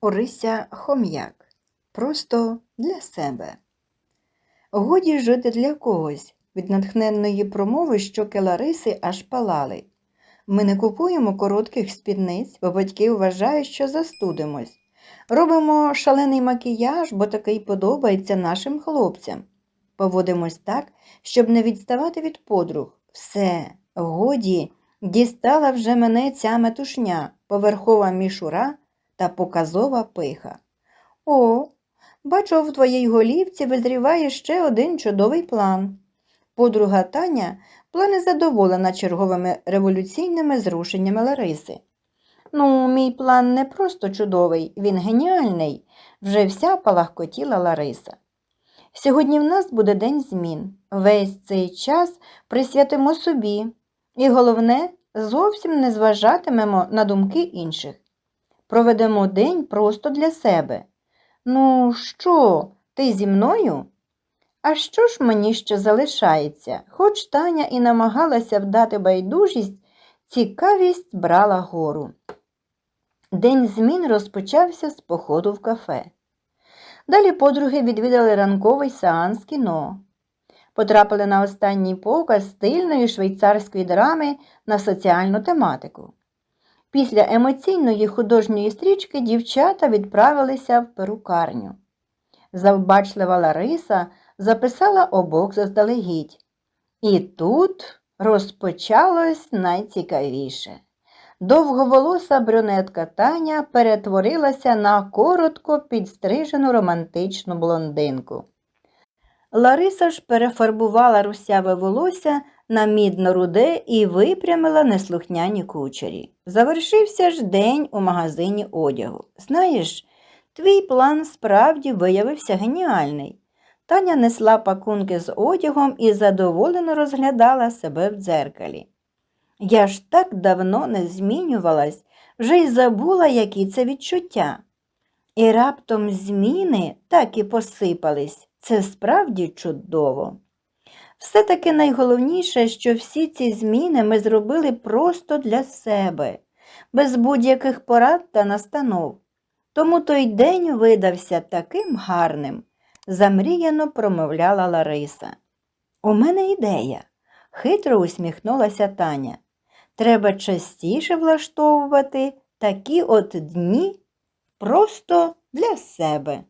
Орися Хом'як. Просто для себе. Годі жити для когось. Від натхненної промови щоки Лариси аж палали. Ми не купуємо коротких спідниць, бо батьки вважають, що застудимось. Робимо шалений макіяж, бо такий подобається нашим хлопцям. Поводимось так, щоб не відставати від подруг. Все, годі, дістала вже мене ця метушня, поверхова мішура та показова пиха. О, бачу, в твоїй голівці визріває ще один чудовий план. Подруга Таня була незадоволена черговими революційними зрушеннями Лариси. Ну, мій план не просто чудовий, він геніальний, вже вся палахкотіла Лариса. Сьогодні в нас буде день змін. Весь цей час присвятимо собі, і головне, зовсім не зважатимемо на думки інших. Проведемо день просто для себе. Ну, що, ти зі мною? А що ж мені ще залишається? Хоч Таня і намагалася вдати байдужість, цікавість брала гору. День змін розпочався з походу в кафе. Далі подруги відвідали ранковий сеанс кіно. Потрапили на останній показ стильної швейцарської драми на соціальну тематику. Після емоційної художньої стрічки дівчата відправилися в перукарню. Завбачлива Лариса записала обох заздалегідь. І тут розпочалось найцікавіше. Довговолоса брюнетка Таня перетворилася на коротко підстрижену романтичну блондинку. Лариса ж перефарбувала русяве волосся на мідно-руде і випрямила неслухняні кучері. Завершився ж день у магазині одягу. Знаєш, твій план справді виявився геніальний. Таня несла пакунки з одягом і задоволено розглядала себе в дзеркалі. Я ж так давно не змінювалась, вже й забула, які це відчуття. І раптом зміни так і посипались. Це справді чудово. Все-таки найголовніше, що всі ці зміни ми зробили просто для себе, без будь-яких порад та настанов. Тому той день видався таким гарним, замріяно промовляла Лариса. У мене ідея, хитро усміхнулася Таня. Треба частіше влаштовувати такі от дні просто для себе.